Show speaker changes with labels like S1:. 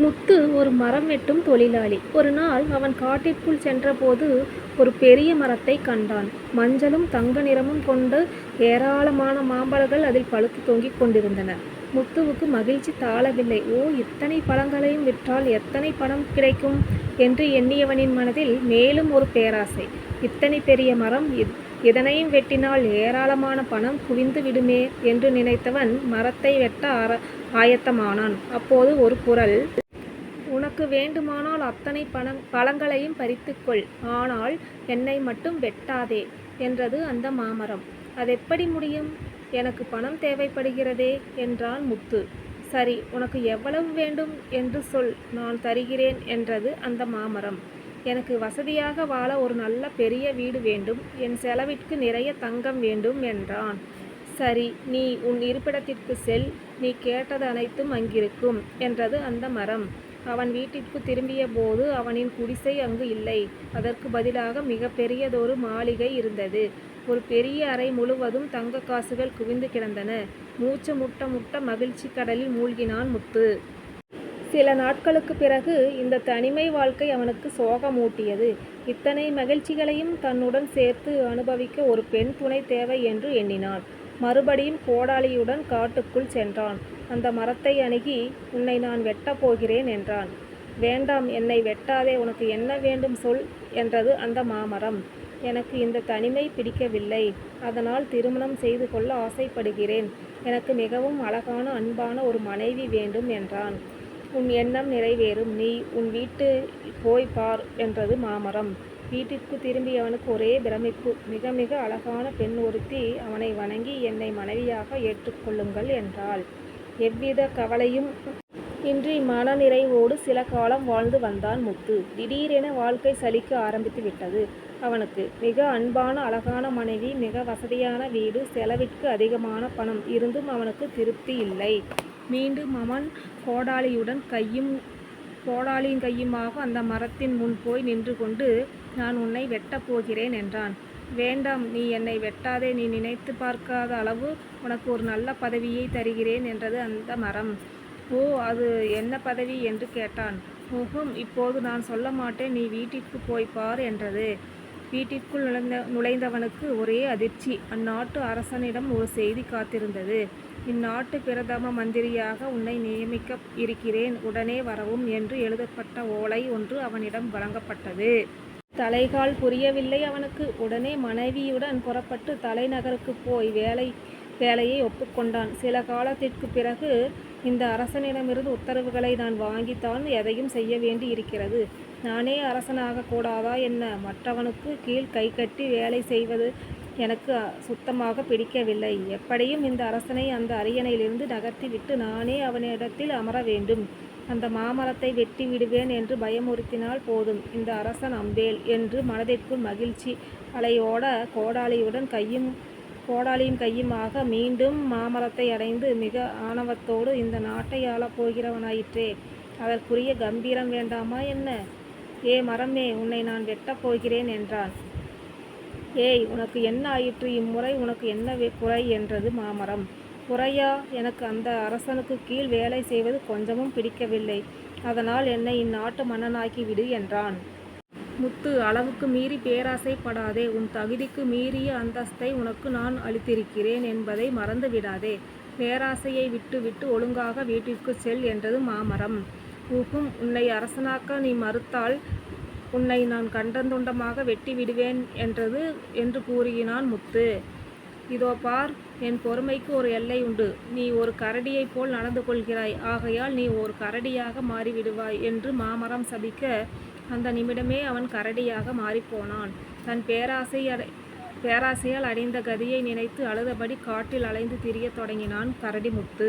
S1: முத்து ஒரு மரம் வெட்டும் தொழிலாளி. ஒரு நாள் அவன் காட்டிற்குள் சென்றபோது ஒரு பெரிய மரத்தை கண்டான். மஞ்சளும் தங்க நிறமும் கொண்ட ஏராளமான மாம்பழங்கள் அதில் பழுத்து தொங்கிக் கொண்டிருந்தன. முத்துவுக்கு மகிழ்ச்சி தாளவில்லை ஓ இத்தனை பழங்களையும் விற்றால் எத்தனை பணம் கிடைக்கும்? என்று எண்ணியவனின் மனதில் மேலும் ஒரு பேராசை. இத்தனை பெரிய மரம் இதனையும் வெட்டினால் ஏராளமான பணம் குவிந்து விடுமே? என்று நினைத்தவன் மரத்தை வெட்ட ஆர ஆயத்தமானான். அப்போது ஒரு குரல் உனக்கு வேண்டுமானால் அத்தனை பணம் பழங்களையும் பறித்துக்கொள். ஆனால் என்னை மட்டும் வெட்டாதே என்றது அந்த மாமரம். அதெப்படி முடியும்? எனக்கு பணம் தேவைப்படுகிறதே என்றான் முத்து. சரி உனக்கு எவ்வளவு வேண்டும் என்று சொல் நான் தருகிறேன் என்றது அந்த மாமரம். எனக்கு வசதியாக வாழ ஒரு நல்ல பெரிய வீடு வேண்டும் என் செலவிற்கு நிறைய தங்கம் வேண்டும் என்றான். சரி நீ உன் இருப்பிடத்திற்கு செல் நீ கேட்டது அனைத்தும் அங்கிருக்கும் என்றது அந்த மரம். அவன் வீட்டிற்கு திரும்பிய போது அவனின் குடிசை அங்கு இல்லை. அதற்கு பதிலாக மிக பெரியதொரு மாளிகை இருந்தது. ஒரு பெரிய அறை முழுவதும் தங்க காசுகள் குவிந்து கிடந்தன. மூச்சு முட்ட முட்ட மகிழ்ச்சி கடலில் மூழ்கினான் முத்து. சில நாட்களுக்கு பிறகு இந்த தனிமை வாழ்க்கை அவனுக்கு சோகமூட்டியது. இத்தனை மகிழ்ச்சிகளையும் தன்னுடன் சேர்த்து அனுபவிக்க ஒரு பெண் துணை தேவை என்று எண்ணினான். மறுபடியும் கோடாலியுடன் காட்டுக்குள் சென்றான். அந்த மரத்தை அணுகி உன்னை நான் வெட்டப் போகிறேன் என்றான். வேண்டாம் என்னை வெட்டாதே உனக்கு என்ன வேண்டும் சொல் என்றது அந்த மாமரம். எனக்கு இந்த தனிமை பிடிக்கவில்லை. அதனால் திருமணம் செய்து கொள்ள ஆசைப்படுகிறேன். எனக்கு மிகவும் அழகான அன்பான ஒரு மனைவி வேண்டும் என்றான். உன் எண்ணம் நிறைவேறும். நீ உன் வீட்டு போய் பார் என்றது மாமரம். வீட்டிற்கு திரும்பியவனுக்கு ஒரே பிரமிப்பு. மிக மிக அழகான பெண் ஒருத்தி அவனை வணங்கி என்னை மனைவியாக ஏற்றுக்கொள்ளுங்கள் என்றாள். எவ்வித கவலையும் இன்றி மனநிறைவோடு சில காலம் வாழ்ந்து வந்தான் முத்து. திடீரென வாழ்க்கை சலிக்க ஆரம்பித்து விட்டது. அவனுக்கு மிக அன்பான அழகான மனைவி மிக வசதியான வீடு செலவிற்கு அதிகமான பணம் இருந்தும் அவனுக்கு திருப்தி இல்லை. மீண்டும் அவன் கோடாலியுடன் கையும் கோடாலியின் கையுமாக அந்த மரத்தின் முன் போய் நின்று கொண்டு நான் உன்னை வெட்டப் போகிறேன் என்றான். வேண்டாம் நீ என்னை வெட்டாதே நீ நினைத்து பார்க்காத அளவு உனக்கு ஒரு நல்ல பதவியை தருகிறேன் என்றது அந்த மரம். ஓ அது என்ன பதவி என்று கேட்டான். முகம் இப்போது நான் சொல்ல மாட்டேன் நீ வீட்டிற்கு போய் பார் என்றது. வீட்டிற்குள் நுழைந்த நுழைந்தவனுக்கு ஒரே அதிர்ச்சி. அந்நாட்டு அரசனிடம் ஒரு செய்தி காத்திருந்தது. இந்நாட்டு பிரதம மந்திரியாக உன்னை நியமிக்க இருக்கிறேன் உடனே வரவும் என்று எழுதப்பட்ட ஓலை ஒன்று அவனிடம் வழங்கப்பட்டது. தலைகால் புரியவில்லை அவனுக்கு. உடனே மனைவியுடன் புறப்பட்டு தலைநகருக்கு போய் வேலை வேலையை ஒப்புக்கொண்டான். சில காலத்திற்கு பிறகு இந்த அரசனிடமிருந்து உத்தரவுகளை நான் வாங்கித்தான் எதையும் செய்ய வேண்டி இருக்கிறது நானே அரசனாக கூடாதா என்ன? மற்றவனுக்கு கீழ் கை கட்டி வேலை செய்வது எனக்கு சுத்தமாக பிடிக்கவில்லை. எப்படியும் இந்த அரசனை அந்த அரியணையிலிருந்து நகர்த்திவிட்டு நானே அவனிடத்தில் அமர வேண்டும். அந்த மாமரத்தை வெட்டி விடுவேன் என்று பயமுறுத்தினால் போதும். இந்த அரசன் அம்பேல் என்று மனதிற்குள் மகிழ்ச்சி அலையோட கோடாலியுடன் கையும் கோடாலியும் கையுமாக மீண்டும் மாமரத்தை அடைந்து மிக ஆணவத்தோடு இந்த நாட்டை ஆளப் போகிறவனாயிற்றே. அதற்குரிய கம்பீரம் வேண்டாமா என்ன? ஏ மரமே உன்னை நான் வெட்டப் போகிறேன் என்றான். ஏய் உனக்கு என்ன ஆயிற்று? இம்முறை உனக்கு என்ன குறை என்றது மாமரம். குறையா? எனக்கு அந்த அரசனுக்கு கீழ் வேலை செய்வது கொஞ்சமும் பிடிக்கவில்லை. அதனால் என்னை இந்நாட்டு மன்னனாக்கி விடு என்றான். முத்து அளவுக்கு மீறி பேராசைப்படாதே. உன் தகுதிக்கு மீறிய அந்தஸ்தை உனக்கு நான் அளித்திருக்கிறேன் என்பதை மறந்து விடாதே. பேராசையை விட்டுவிட்டு ஒழுங்காக வீட்டிற்கு செல் என்றது மாமரம். உகும் உன்னை அரசனாக்க நீ மறுத்தால் உன்னை நான் கண்டந்துண்டமாக வெட்டி விடுவேன் என்றது என்று கூறினான் முத்து. இதோ பார் என் பொறுமைக்கு ஒரு எல்லை உண்டு. நீ ஒரு கரடியைப் போல் நடந்து கொள்கிறாய். ஆகையால் நீ ஒரு கரடியாக மாறிவிடுவாய் என்று மாமரம் சபிக்க அந்த நிமிடமே அவன் கரடியாக மாறிப்போனான். தன் பேராசை அடை பேராசையால் அடைந்த கதியை நினைத்து அழுதபடி காட்டில் அலைந்து திரியத் தொடங்கினான் கரடி முத்து